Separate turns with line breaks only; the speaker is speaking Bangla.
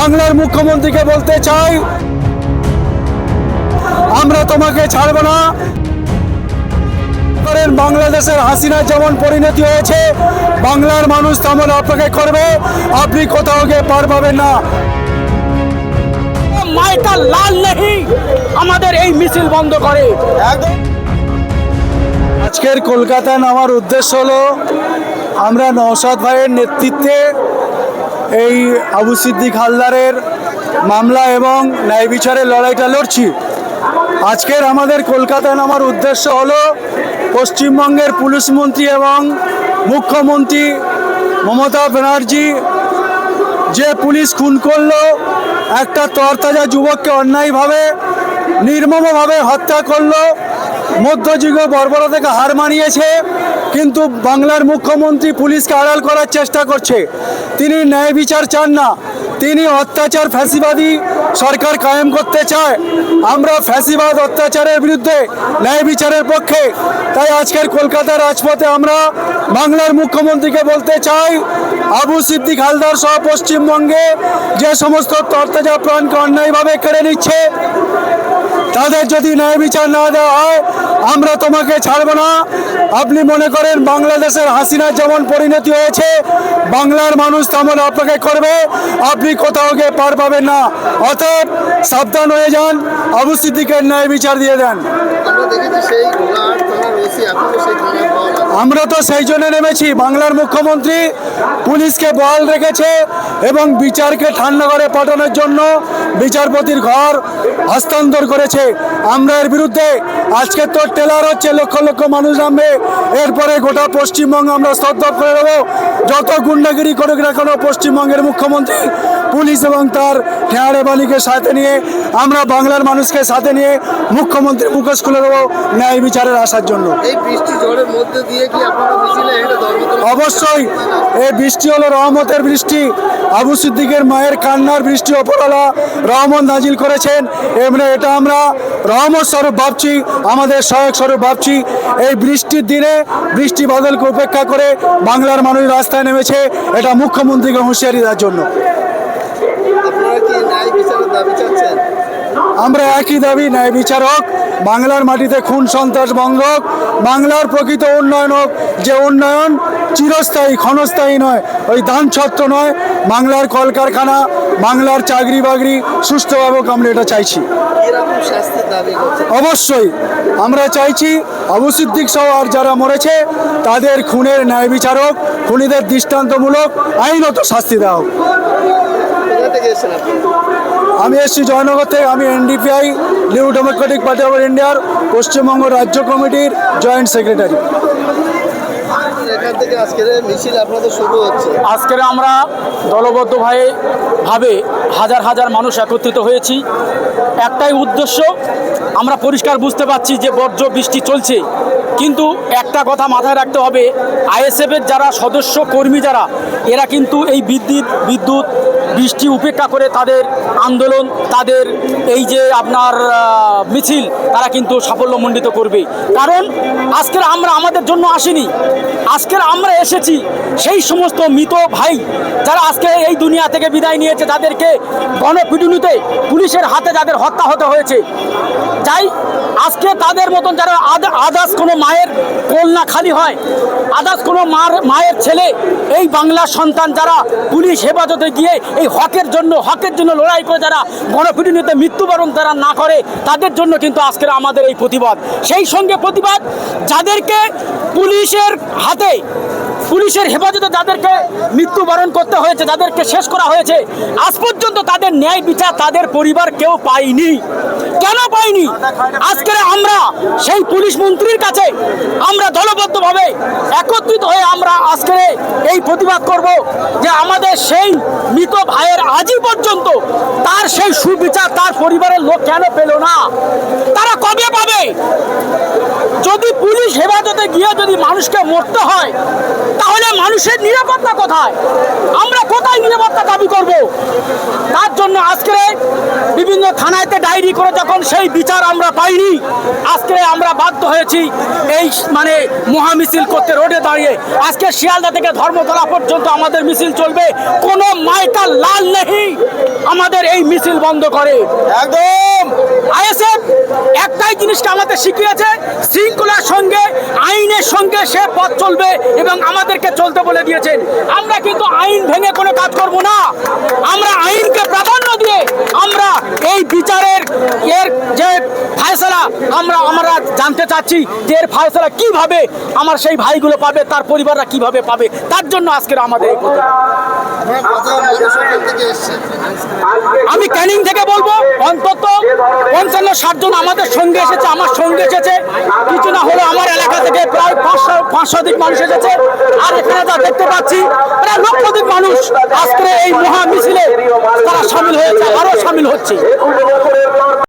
বাংলার মুখ্যমন্ত্রীকে বলতে চাই আমরা তোমাকে ছাড়ব না। বাংলাদেশের হাসিনার যেমন পরিণতি হয়েছে বাংলার মানুষ তেমন আপনাকে করবে। আপনি কোথাও গিয়ে পার পাবেন না।
মাইটা লাল নেই আমাদের এই মিছিল বন্ধ করে।
আজকের কলকাতায় নামার উদ্দেশ্য হলো আমরা নওশাদ ভাইয়ের নেতৃত্বে এই আবু সিদ্দিক হালদারের মামলা এবং ন্যায় বিচারের লড়াইটা লড়ছি। আজকের আমাদের কলকাতায় নামার উদ্দেশ্য হলো পশ্চিমবঙ্গের পুলিশ মন্ত্রী এবং মুখ্যমন্ত্রী মমতা ব্যানার্জি যে পুলিশ খুন করল, একটা তরতাজা যুবককে অন্যায়ভাবে, নির্মমভাবে হত্যা করল মধ্যযুগে বর্বরা থেকে হার মানিয়েছে কিন্তু বাংলার মুখ্যমন্ত্রী পুলিশকে আড়াল করার চেষ্টা করছে। তিনি ন্যায় বিচার চান না। তিনি অত্যাচার, ফ্যাসিবাদী সরকার কায়েম করতে চায়। আমরা ফ্যাসিবাদ, অত্যাচারের বিরুদ্ধে ন্যায় বিচারের পক্ষে। তাই আজকের কলকাতার রাজপথে আমরা বাংলার মুখ্যমন্ত্রীকে বলতে চাই, আবু সিদ্দিক হালদার সহ পশ্চিমবঙ্গে যে সমস্ত তরতাজা প্রাণকে অন্যায়ভাবে কেড়ে নিচ্ছে তাদের যদি ন্যায় বিচার না দেওয়া হয়, আমরা তোমাকে ছাড়ব না। আপনি মনে করেন বাংলাদেশের হাসিনার যেমন পরিণতি হয়েছে, বাংলার মানুষ তেমন আপনাকে করবে। আপনি কোথাও গিয়ে পার পাবেন না। অতএব সাবধান হয়ে যান আবু সিদ্দিকের ন্যায় বিচার দিয়ে দেন।
আমরা দেখেছি সেই থানার ওসি এখনও সেই।
আমরা তো সেই জন্য নেমেছি। বাংলার মুখ্যমন্ত্রী পুলিশকে বহাল রেখেছে এবং বিচারকে ঠান্ডা করে পাঠানোর জন্য বিচারপতির ঘর হস্তান্তর করেছে। আমরা এর বিরুদ্ধে আজকে তো টেলার হচ্ছে, লক্ষ লক্ষ মানুষ নামবে। এরপরে গোটা পশ্চিমবঙ্গ আমরা স্তব্ধ করে দেবো। যত গুন্ডাগিরি করুক না কেন, পশ্চিমবঙ্গের মুখ্যমন্ত্রী, পুলিশ এবং তার ঠেয়ারে বালিকে সাথে নিয়ে, আমরা বাংলার মানুষকে সাথে নিয়ে মুখ্যমন্ত্রীর মুখোশ খুলে দেবো ন্যায় বিচারের আসার জন্য।
এই বৃষ্টি ঝড়ের মধ্যে দিয়ে
অবশ্যই, এই বৃষ্টি হলো রহমতের বৃষ্টি, আবু সিদ্দিকের মায়ের কান্নার বৃষ্টি, অপরালা রহমত নাজিল করেছেন। এমনি এটা আমরা রহমত স্বরূপ ভাবছি, আমাদের সহায়ক স্বরূপ ভাবছি। এই বৃষ্টির দিনে বৃষ্টি বাদলকে উপেক্ষা করে বাংলার মানুষ রাস্তায় নেমেছে, এটা মুখ্যমন্ত্রীকে হুঁশিয়ারি দেওয়ার জন্য
আপনারা কি ন্যায় বিচারের দাবি চাচ্ছেন
আমরা একই দাবি ন্যায় বিচার হোক বাংলার মাটিতে খুন সন্ত্রাস বন্ধ হোক বাংলার প্রকৃত উন্নয়ন হোক যে উন্নয়ন চিরস্থায়ী ক্ষণস্থায়ী নয় ওই ধান ছত্র নয় বাংলার কলকারখানা বাংলার চাকরি বাকরি সুস্থভাবে আমরা এটা চাইছি। অবশ্যই আমরা চাইছি আবু সিদ্দিক সহ আর যারা মরেছে তাদের খুনের ন্যায় বিচারক খুনিদের দৃষ্টান্তমূলক আইনত শাস্তি দেওয়া হোক। আমি এসছি জয়নগর থেকে আমি NDPI new democratic party of ইন্ডিয়ার পশ্চিমবঙ্গ রাজ্য কমিটির জয়েন্ট সেক্রেটারি।
আজকের
আমরা দলবদ্ধভাবে ভাবে হাজার হাজার মানুষ একত্রিত হয়েছি। একটাই উদ্দেশ্য আমরা পরিষ্কার বুঝতে পারছি যে বর্জ্য বৃষ্টি চলছে। কিন্তু একটা কথা মাথায় রাখতে হবে আইএসএফের যারা সদস্য কর্মী যারা এরা কিন্তু এই বিদ্যুৎ বিদ্যুৎ বৃষ্টি উপেক্ষা করে তাদের আন্দোলন, তাদের এই যে আপনার মিছিল, তারা কিন্তু সাফল্যমণ্ডিত করবে। কারণ আজকের আমরা আমাদের জন্য আসিনি। আজকের আমরা এসেছি সেই সমস্ত মৃত ভাই যারা আজকে এই দুনিয়া থেকে বিদায় নিয়েছে, তাদেরকে গণপিটুনিতে পুলিশের হাতে যাদের হত্যা হতে হয়েছে। যাই আজকে তাদের মতন যারা আদার্স কোনো মায়ের কোল খালি হয়, আদার্স কোনো মার মায়ের ছেলে, এই বাংলার সন্তান যারা পুলিশ হেফাজতে গিয়ে এই হকের জন্য হকের জন্য লড়াই করে যারা গণপিটুনিতে মৃত্যুবরণ তারা না করে, তাদের জন্য কিন্তু আজকের আমাদের এই প্রতিবাদ। সেই সঙ্গে প্রতিবাদ, যাদেরকে পুলিশের হাতে পুলিশের হেফাজতে যাদেরকে মৃত্যুবরণ করতে হয়েছে যাদেরকে শেষ করা হয়েছে। আজ পর্যন্ত তাদের ন্যায় বিচার তাদের পরিবার কেউ পায়নি। কেন পায়নি? আজকে আমরা সেই মন্ত্রীর কাছে আমরা দলবদ্ধভাবে একত্রিত হয়ে আমরা আজকে এই প্রতিবাদ করব যে আমাদের সেই মৃত ভাইয়ের আজই পর্যন্ত তার সেই সুবিচার তার পরিবারের লোক কেন পেল না? তারা কবে পাবে? যদি পুলিশ হেফাজতে গিয়ে যদি মানুষকে মরতে হয়, তাহলে মানুষের নিরাপত্তা কোথায়? আমরা নিরাপত্তা দাবি করব। তার জন্য আজকে বিভিন্ন থানায়তে ডায়েরি করে যখন সেই বিচার আমরা পাইনি আজকে আমরা বাধ্য হয়েছি এই মানে মহামিছিল করতে রোডে দাঁড়িয়ে। আজকে শিয়ালদা থেকে ধর্মতলা পর্যন্ত আমাদের মিছিল চলবে। কোনো মাইকা লাল নেই। আমাদের এই মিছিল বন্ধ করে। একদম। আইএসএফ একটাই জিনিসটা আমাদের শিখিয়েছে, শৃঙ্খলার সঙ্গে, আইনের সঙ্গে সে পথ চলবে এবং আমাদেরকে চলতে বলে দিয়েছেন। আমরা কিন্তু আইন ভেঙে কোনো কাজ করব না। আমরা আইনকে প্রাধান্য দিয়ে আমরা এই বিচারের এর যে ফায়সালা আমরা আমরা জানতে চাচ্ছি যে এর ফায়সালা কীভাবে আমার সেই ভাইগুলো পাবে, তার পরিবাররা কীভাবে পাবে, তার জন্য আজকের আমাদের এই আমি ক্যানিং থেকে বলব, অন্তত পঞ্চান্ন, ষাট জন আমাদের সঙ্গে এসেছে, আমার সঙ্গে এসেছে। কিছু না হলো আমার এলাকা থেকে প্রায় পাঁচশো পাঁচশোধিক মানুষ এসেছে। আর এখানে যা দেখতে পাচ্ছি, প্রায় লক্ষাধিক মানুষ আজকে এই মহা মিছিলে তারা সামিল হয়েছে আরও সামিল হচ্ছে।